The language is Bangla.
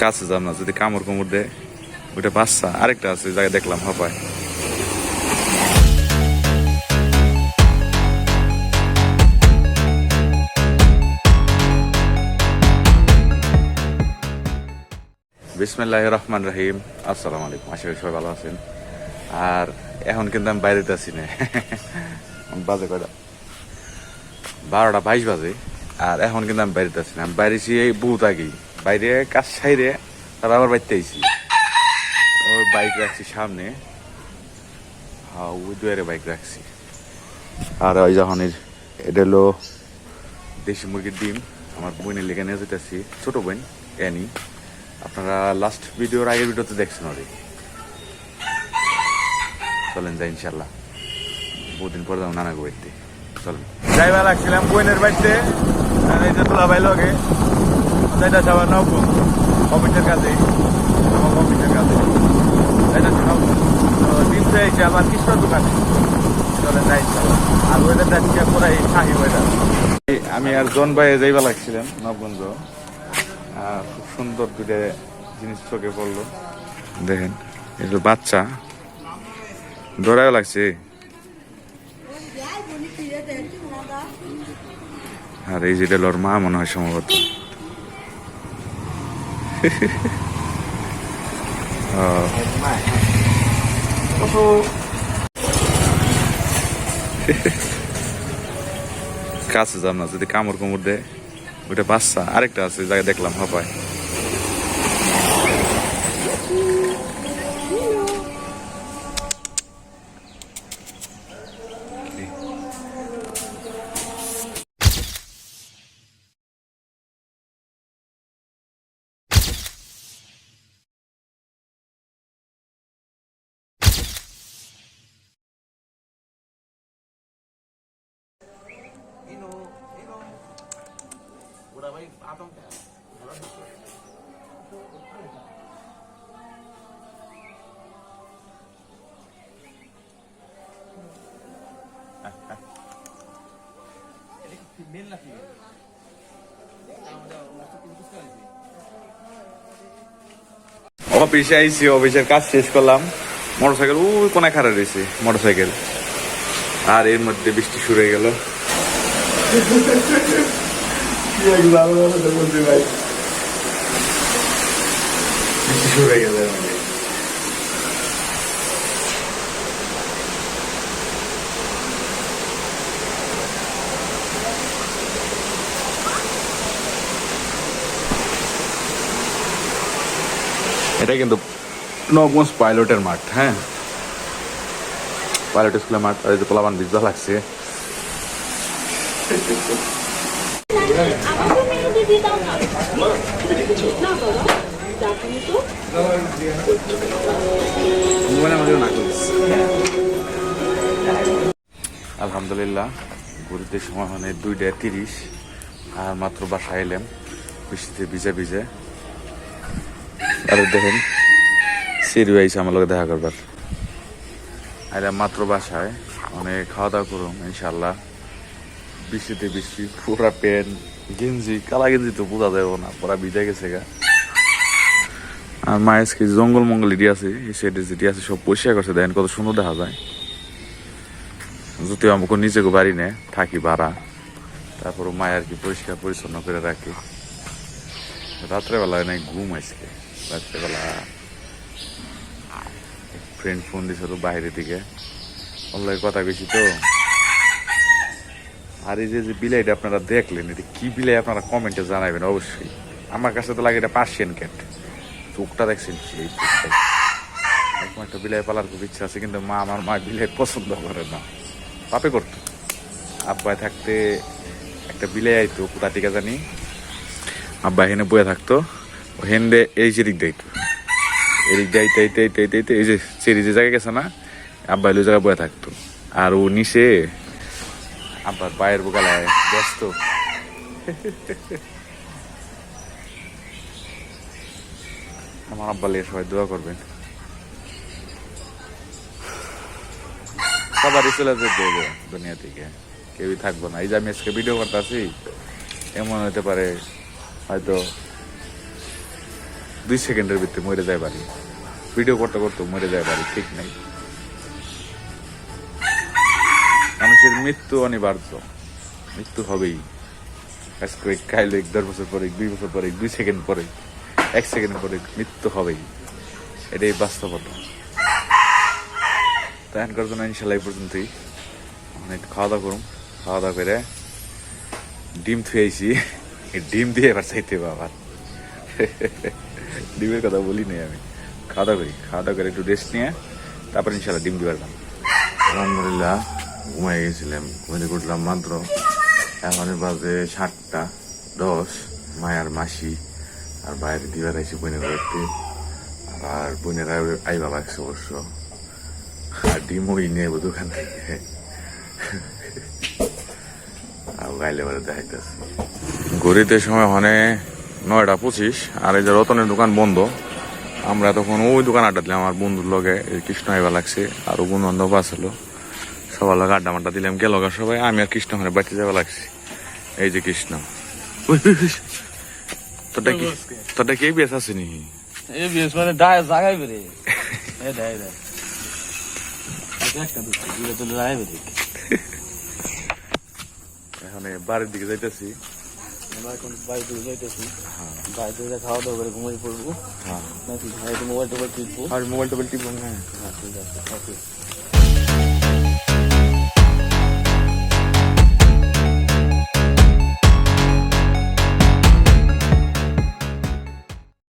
কাছে যাব না, যদি কামড় কোমর দেয়, ওইটা বাচ্চা। আরেকটা আছে জায়গায় দেখলাম, হাপায়। বিসমিল্লাহ রহমান রহিম। আসসালামু আলাইকুম, আশা করি সবাই ভালো আছেন। আর এখন কিন্তু আমি বাইরেতে আছি না। বাজে কয়টা? বারোটা বাইশ বাজে। আর এখন কিন্তু আমি বাইরেতে আছি না। আমি বাইরে এই বহুত আগেই। বাইরে কাজ সাইরে তারপর আবার বাড়িতে আইছি। ওই বাইক রাখছি সামনে। হ্যাঁ ওই দুয়ারে বাইক রাখছি। আর ওই যখন এটা হলো দেশি মুরগির ডিম। আমার বোনের লেগে নিয়ে যেতেছি ছোট বোন অ্যানি আপনারা লাস্ট ভিডিওর আগের ভিডিওতে দেখছেন ওরে। চলেন যাই ইনশাল্লাহ বহুদিন পর যাব নানা বাড়িতে। যাইবা লাগছিলাম বোনের বাড়িতে এই যে লগে যাইটা যাবার নবম অফিসের কাছে আমার অফিসের কাছে যাইটা পেয়েছি আমার কৃষ্ণ দোকানে। চলেন যাই আর পুরাই শাহি ওয়েদার আমি আর জন ভাই যাইবা লাগছিলাম নবগঞ্জ। খুব সুন্দর দুটো জিনিস চোখে পড়ল। দেখেন এটা বাচ্চা। দৌড়াও লাগছে। আর এই যেটা লোর মা মনে হয় সম্ভবত। কাছে যাম না, যদি কামড় কোমর দেয়, ওইটা বাচ্চা আরেকটা আছে, জায়গায় দেখলাম, হাপায় অফিসে আইসি অফিসের কাজ শেষ করলাম। মোটরসাইকেল ওই কোনায় খারাপ রয়েছে মোটরসাইকেল। আর এর মধ্যে বৃষ্টি শুরু হয়ে গেল। বৃষ্টি শুরু হয়ে গেল এর মধ্যে। এটা কিন্তু নগঞ্জ পাইলটের মাঠ হ্যাঁ পাইলট স্কুলের মাঠ আর এই যে পোলাবান বিজা লাগছে আলহামদুলিল্লাহ ঘুরতে সময় মানে দুইটা তিরিশ, আর মাত্র বাসায় এলাম, বৃষ্টিতে ভিজে ভিজে। আর দেখেন সিরি আইসে আমার লোক দেখা করবার। আর মাত্র বাসায়, অনেক খাওয়া দাওয়া করুম ইনশাল্লাহ বৃষ্টিতে বৃষ্টি, পুরা প্যান্ট গেঞ্জি, কালা গেঞ্জি তো বোঝা যাবে না, পুরা ভিজে গেছে গা। আর মায়ের আজকে জঙ্গল মঙ্গল এটি আছে সাইডে যেটি আছে, সব পরিষ্কার করছে, দেখেন কত সুন্দর দেখা যায়। যদিও আমাকে নিজেকে বাড়ি নেয় থাকি ভাড়া। তারপর মায় আর কি পরিষ্কার পরিচ্ছন্ন করে রাখি। রাত্রেবেলা নাই ঘুম আজকে, রাত্রেবেলা। ফ্রেন্ড ফোন দিছিল বাইরে দিকে। অনলাইন কথা বেশি তো। আর এই যে যে বিলাইটা আপনারা দেখলেন, এটা কি বিলাই আপনারা কমেন্টে জানাবেন, অবশ্যই। আমার কাছে তো লাগে এটা পার্সিয়ান ক্যাট চোখটা দেখছেন একটা বিলাই পালার খুব ইচ্ছা আছে, কিন্তু মা আমার মা বিলাই পছন্দ করে না। পাপে করতো। আব্বাই থাকতে একটা বিলাই আইতো, কোথা টিকা জানি? আব্বা হেনে বয়ে থাকতো, ও হেন্ডে এই যে দিক দিত এদিক এইতে এই যে চেরি যে জায়গায় গেছে না, আব্বা এলো জায়গায় বয়ে থাকতো। আর ও নিচে আব্বার পায়ের বোকালায় ব্যস্ত। আমার আব্বা লিয়ে সবাই দোয়া করবেন। সবারই চলে যেতে হবে দুনিয়া থেকে। কেউই থাকব না। এই যে আমি আজকে ভিডিও করতেছি, এমন হতে পারে হয়তো দুই সেকেন্ডের ভিতরে মরে যায় বাড়ি। ভিডিও করতে করতে মরে যায় বাড়ি, ঠিক নেই। মানুষের মৃত্যু অনিবার্য। মৃত্যু হবেই। আজকে খাইলে এক দেড় বছর পরে দুই বছর পরে দুই সেকেন্ড পরে, এক সেকেন্ড পরে মৃত্যু হবেই। এটাই বাস্তবতা। তাই এখনকার জন্য ইনশাল্লাহ এই পর্যন্তই। অনেক খাওয়া দাওয়া করুন। খাওয়া দাওয়া করে ডিম থুয়েছি ডিম দিয়ে এবার চাইতে আবার। ডিমের কথা বলি নাই আমি। খাওয়া দাওয়া করি। খাওয়া দাওয়া করে একটু রেস্ট নিয়ে, তারপর ইনশাল্লাহ ডিম দিবার পারলাম আলহামদুলিল্লাহ। ঘুমাই গেছিলাম, ঘুমিয়ে উঠলাম মাত্র এখন বাজে সাতটা দশ, মায়ার মাসি আর বাইরে দিবার আইসি বোনের বাড়িতে। আর বোনেরা আইবা লাগছে অবশ্য। আর ডিমই নেব দোকান থেকে। আর গাইলে বারে দেখাইতেছি। ঘড়িতে সময় হনে নয়টা পঁচিশ, আর এই যে রতনের দোকান বন্ধ। আমরা তখন ওই দোকান আড্ডা দিলাম, আমার বন্ধুর লগে কৃষ্ণ আইবা লাগছে, আর বন্ধু বান্ধব আসলো সবার লগে আড্ডা মাড্ডা দিলাম। গেল সবাই আমি আর কৃষ্ণ ওখানে বাড়িতে যাওয়া লাগছি। এই যে কৃষ্ণ। তোরটা কি তোরটা কি আসেনি মানে ডায় জাগাই বেরে এ ডায় ডায় বেরে এখন বাড়ির দিকে যাইতেছি। বাড়িতে খাওয়া দাওয়া করে ঘুমিয়ে পড়ব। হ্যাঁ। মোবাইল টোবাইল টিপবো? আর মোবাইল টোবাইল টিপব না। হ্যাঁ ঠিক আছে